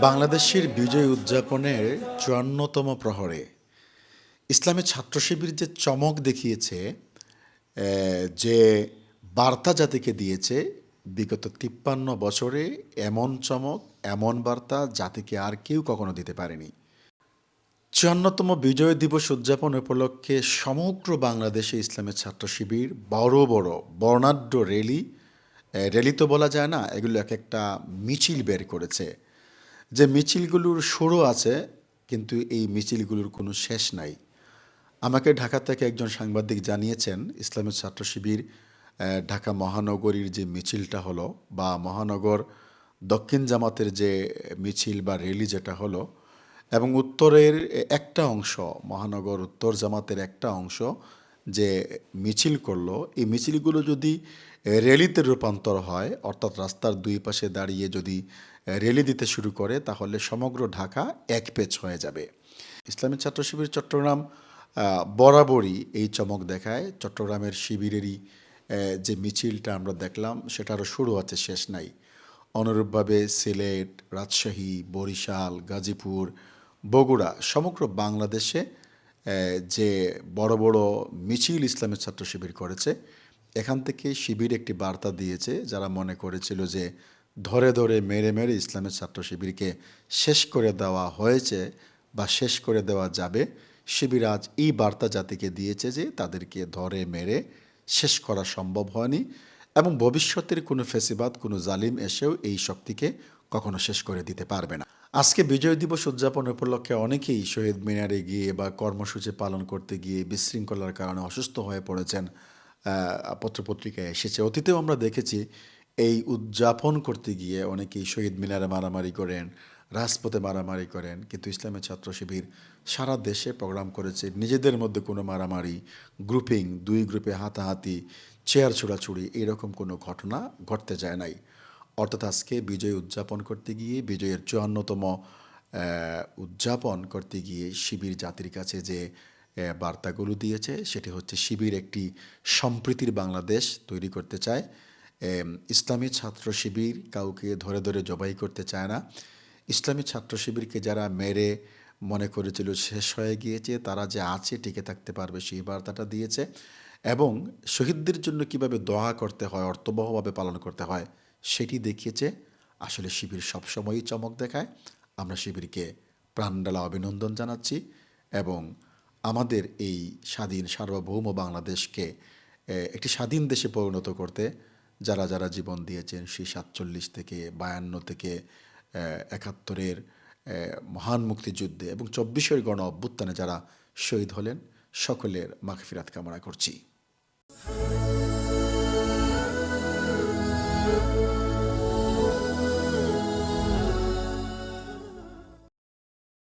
বাংলাদেশের বিজয় উদযাপনের চুয়ান্নতম প্রহরে ইসলামী ছাত্র শিবির যে চমক দেখিয়েছে যে বার্তা জাতিকে দিয়েছে, বিগত তিপ্পান্ন বছরে এমন চমক, এমন বার্তা জাতিকে আর কেউ কখনো দিতে পারেনি। চুয়ান্নতম বিজয় দিবস উদযাপন উপলক্ষে সমগ্র বাংলাদেশে ইসলামের ছাত্র শিবির বড় বড় বর্ণাঢ্য র্যালি র্যালি তো বলা যায় না, এগুলো এক একটা মিছিল বের করেছে। যে মিছিলগুলোর শুরু আছে, কিন্তু এই মিছিলগুলোর কোনো শেষ নাই। আমাকে ঢাকা থেকে একজন সাংবাদিক জানিয়েছেন ইসলামের ছাত্র শিবির ঢাকা মহানগরীর যে মিছিলটা হলো বা মহানগর দক্ষিণ জামাতের যে মিছিল বা র্যালি যেটা হলো, এবং উত্তরের একটা অংশ, মহানগর উত্তর জামাতের একটা অংশ যে মিছিল করল, এই মিছিলগুলো যদি র্যালিতে রূপান্তর হয়, অর্থাৎ রাস্তার দুই পাশে দাঁড়িয়ে যদি র্যালি দিতে শুরু করে, তাহলে সমগ্র ঢাকা এক পেচ হয়ে যাবে। ইসলামী ছাত্র শিবির চট্টগ্রাম বরাবরই এই চমক দেখায়। চট্টগ্রামের শিবিরেরই যে মিছিলটা আমরা দেখলাম, সেটারও শুরু আছে, শেষ নাই। অনুরূপভাবে সিলেট, রাজশাহী, বরিশাল, গাজীপুর, বগুড়া, সমগ্র বাংলাদেশে যে বড় বড় মিছিল ইসলামের ছাত্র শিবির করেছে, এখান থেকে শিবির একটি বার্তা দিয়েছে যারা মনে করেছিল যে ধরে ধরে মেরে মেরে ইসলামের ছাত্র শিবিরকে শেষ করে দেওয়া হয়েছে বা শেষ করে দেওয়া যাবে। শিবির আজ এই বার্তা জাতিকে দিয়েছে যে তাদেরকে ধরে মেরে শেষ করা সম্ভব হয়নি এবং ভবিষ্যতের কোনো ফেসিবাদ, কোনো জালিম এসেও এই শক্তিকে কখনো শেষ করে দিতে পারবে না। আজকে বিজয় দিবস উদযাপন উপলক্ষে অনেকেই শহীদ মিনারে গিয়ে বা কর্মসূচি পালন করতে গিয়ে বিশৃঙ্খলার কারণে অসুস্থ হয়ে পড়েছেন পত্রপত্রিকায় এসেছে। অতীতেও আমরা দেখেছি এই উদযাপন করতে গিয়ে অনেকেই শহীদ মিনারে মারামারি করেন, রাজপথে মারামারি করেন, কিন্তু ইসলামের ছাত্র শিবির সারা দেশে প্রোগ্রাম করেছে। নিজেদের মধ্যে কোনো মারামারি গ্রুপিং দুই গ্রুপে হাতাহাতি চেয়ার ছোড়াছুড়ি, এরকম কোনো ঘটনা ঘটতে যায় নাই। অর্থাৎ আজকে বিজয় উদযাপন করতে গিয়ে, বিজয়ের চুয়ান্নতম উদযাপন করতে গিয়ে শিবির জাতির কাছে যে বার্তাগুলো দিয়েছে, সেটি হচ্ছে শিবির একটি সম্প্রীতির বাংলাদেশ তৈরি করতে চায়। ইসলামী ছাত্র শিবির কাউকে ধরে ধরে জবাই করতে চায় না। ইসলামী ছাত্র শিবিরকে যারা মেরে মনে করেছিল শেষ হয়ে গিয়েছে, তারা যে আছে, টিকে থাকতে পারবে, সেই বার্তাটা দিয়েছে। এবং শহীদদের জন্য কীভাবে দোয়া করতে হয়, অর্থবহভাবে পালন করতে হয় সেটি দেখিয়েছে। আসলে শিবির সবসময়ই চমক দেখায়। আমরা শিবিরকে প্রাণডালা অভিনন্দন জানাচ্ছি এবং আমাদের এই স্বাধীন সার্বভৌম বাংলাদেশকে একটি স্বাধীন দেশে পরিণত করতে যারা যারা জীবন দিয়েছেন, সেই সাতচল্লিশ থেকে বায়ান্ন থেকে একাত্তরের মহান মুক্তিযুদ্ধে এবং চব্বিশের গণ অভ্যুত্থানে যারা শহীদ হলেন, সকলের মাগফিরাত কামনা করছি।